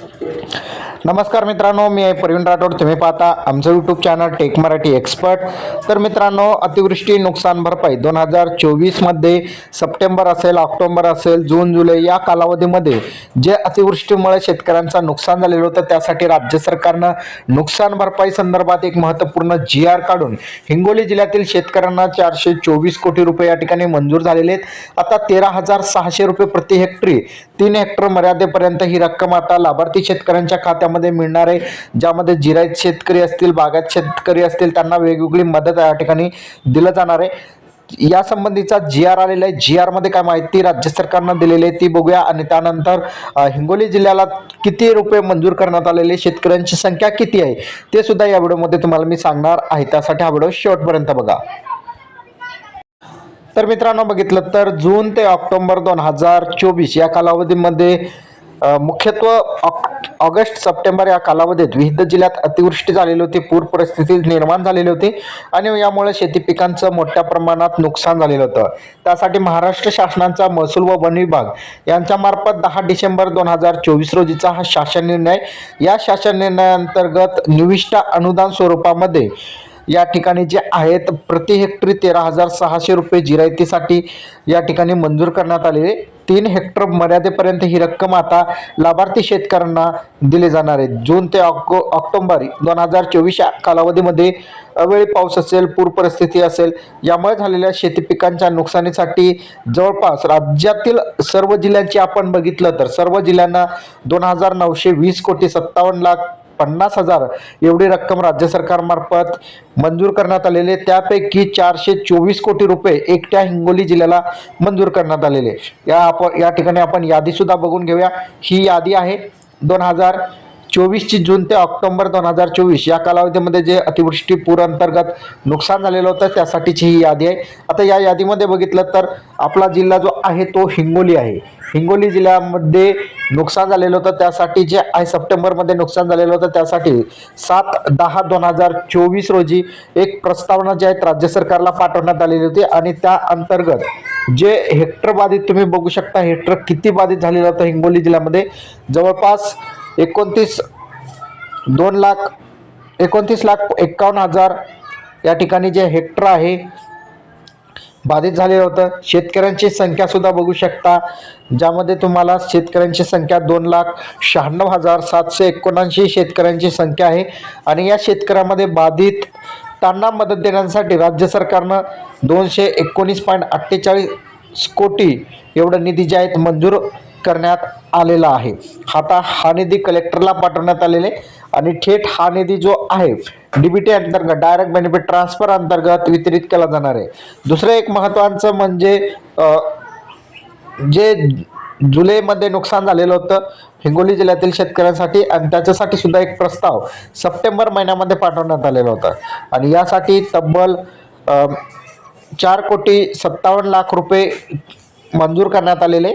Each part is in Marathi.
नमस्कार मित्रांनो मी आहे प्रवीण राठोड. तुम्ही पाहता आमचं YouTube channel tech Marathi expert तर मित्रांनो अतिवृष्टी नुकसान भरपाई दोन हजार चोवीसमध्ये सप्टेंबर असेल ऑक्टोबर असेल जून जुलै या कालावधीमध्ये जे अतिवृष्टीमुळे शेतकऱ्यांचं नुकसान झालेलं होतं त्यासाठी राज्य सरकारनं नुकसान भरपाई संदर्भात एक महत्त्वपूर्ण जी आर काढून हिंगोली जिल्ह्यातील शेतकऱ्यांना चारशे चोवीस कोटी रुपये या ठिकाणी मंजूर झालेले आहेत. आता तेरा हजार सहाशे रुपये प्रति हेक्टरी तीन हेक्टर मर्यादेपर्यंत ही रक्कम आता लाभार्थी शेतकऱ्यांच्या खात्यामध्ये मिळणार आहे. ज्यामध्ये जिरायत शेतकरी असतील बागायत शेतकरी असतील त्यांना वेगवेगळी मदत या ठिकाणी दिलं जाणार आहे. या संबंधीचा जी आर आलेला आहे. जी आरमध्ये काय माहिती राज्य सरकारनं दिलेली आहे ती बघूया. आणि त्यानंतर हिंगोली जिल्ह्याला किती रुपये मंजूर करण्यात आलेले शेतकऱ्यांची संख्या किती आहे? ते सुद्धा या व्हिडिओमध्ये तुम्हाला मी सांगणार आहे. त्यासाठी हा व्हिडिओ शेवटपर्यंत बघा. तर मित्रांनो बघितलं तर जून ते ऑक्टोबर दोन हजार चोवीस या कालावधीमध्ये मुख्यत्व ऑगस्ट सप्टेंबर या कालावधीत विविध जिल्ह्यात अतिवृष्टी झालेली होती पूर परिस्थिती निर्माण झालेली होती आणि यामुळे शेती पिकांचं मोठ्या प्रमाणात नुकसान झालेलं होतं. त्यासाठी महाराष्ट्र शासनाचा महसूल व वन विभाग यांच्यामार्फत दहा डिसेंबर दोन हजार चोवीस रोजीचा हा शासन निर्णय या शासन निर्णयाअंतर्गत निविष्ट अनुदान स्वरूपामध्ये या ठिकाणी जे आहेत प्रति हेक्टरी तेरा हजार सहाशे रुपये जिरायतीसाठी या ठिकाणी मंजूर करण्यात आलेले तीन हेक्टर मर्यादेपर्यंत ही रक्कम आता लाभार्थी शेतकऱ्यांना दिली जाणार आहे. जून ते ऑक्टो ऑक्टोबर दोन हजार चोवीस या कालावधीमध्ये अवेळी पाऊस असेल पूर परिस्थिती असेल यामुळे झालेल्या शेती पिकांच्या नुकसानीसाठी जवळपास राज्यातील सर्व जिल्ह्यांची आपण बघितलं तर सर्व जिल्ह्यांना दोन हजार नऊशे वीस कोटी सत्तावन्न लाख पन्नास हजार एवढी रक्कम राज्य सरकारमार्फत मंजूर करण्यात आलेले त्यापैकी चारशे चोवीस कोटी रुपये एकट्या हिंगोली जिल्ह्याला मंजूर करण्यात आलेले या आपण या ठिकाणी आपण यादीसुद्धा बघून घेऊया. ही यादी आहे दोन हजार चोवीसची जून ते ऑक्टोबर दोन हजार चोवीस या कालावधीमध्ये जे अतिवृष्टी पूर अंतर्गत नुकसान झालेलं होतं त्यासाठीची ही यादी आहे. आता या यादीमध्ये बघितलं तर आपला जिल्हा जो आहे तो हिंगोली आहे. हिंगोली जिल्ह्यामध्ये नुकसान झालेलं होतं त्यासाठी जे आहे सप्टेंबरमध्ये नुकसान झालेलं होतं त्यासाठी सात दहा दोन हजार चोवीस रोजी एक प्रस्तावना जी आहे राज्य सरकारला पाठवण्यात आलेली होती आणि त्या अंतर्गत जे हेक्टर बाधित तुम्ही बघू शकता हेक्टर किती बाधित झालेलं होतं हिंगोली जिल्ह्यामध्ये जवळपास एकोणतीस दोन लाख एकोणतीस लाख एकावन्न हजार या ठिकाणी जे हेक्टर आहे बाधित झालेलं होतं. शेतकऱ्यांची संख्यासुद्धा बघू शकता ज्यामध्ये तुम्हाला शेतकऱ्यांची संख्या दोन लाख शहाण्णव हजार सातशे एकोणऐंशी शेतकऱ्यांची संख्या आहे. आणि या शेतकऱ्यामध्ये बाधित त्यांना मदत देण्यासाठी राज्य सरकारनं दोनशे एकोणीस पॉईंट अठ्ठेचाळीस कोटी एवढं निधी जे आहेत मंजूर करण्यात आलेला आहे. आता हा निधी कलेक्टरला पाठवण्यात आलेले आणि थेट हा निधी जो आहे डीबीटी अंतर्गत डायरेक्ट बेनिफिट ट्रान्सफर अंतर्गत वितरित केला जाणार आहे. दुसरं एक महत्त्वाचं म्हणजे जे जुलैमध्ये नुकसान झालेलं होतं हिंगोली जिल्ह्यातील शेतकऱ्यांसाठी आणि त्याच्यासाठी सुद्धा एक प्रस्ताव सप्टेंबर महिन्यामध्ये पाठवण्यात आलेला होता. आणि यासाठी तब्बल चार कोटी सत्तावन्न लाख रुपये मंजूर करण्यात आलेले.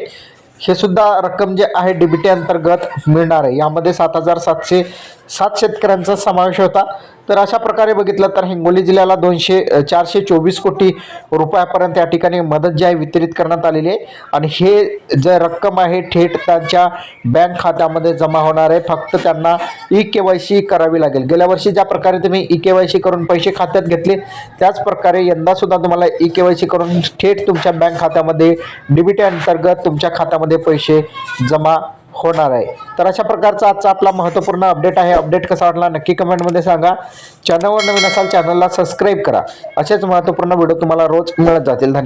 हे सुद्धा रक्कम जे आहे डीबीटी अंतर्गत मिळणार आहे. यामध्ये सात हजार सातशे सात शेतकऱ्यांचा समावेश होता. तर अशा प्रकारे बघितलं तर हिंगोली जिल्ह्याला दोनशे चारशे चोवीस कोटी रुपयापर्यंत या ठिकाणी मदत जी आहे वितरित करण्यात आलेली आहे. आणि हे जे रक्कम आहे थेट त्यांच्या बँक खात्यामध्ये जमा होणार आहे. फक्त त्यांना ई के वाय सी करावी लागेल. गेल्या वर्षी ज्या प्रकारे तुम्ही ई के वाय सी करून पैसे खात्यात घेतले त्याच प्रकारे यंदा सुद्धा तुम्हाला ई के वाय सी करून थेट तुमच्या बँक खात्यामध्ये डीबीटी अंतर्गत तुमच्या खात्यामध्ये पैसे जमा होणार आहे. तर अशा प्रकारचा आजचा आपला महत्त्वपूर्ण अपडेट आहे. अपडेट कसा वाटला नक्की कमेंटमध्ये सांगा. चॅनलवर नवीन असाल चॅनलला सबस्क्राईब करा. असेच महत्त्वपूर्ण व्हिडिओ तुम्हाला रोज मिळत जातील. धन्यवाद.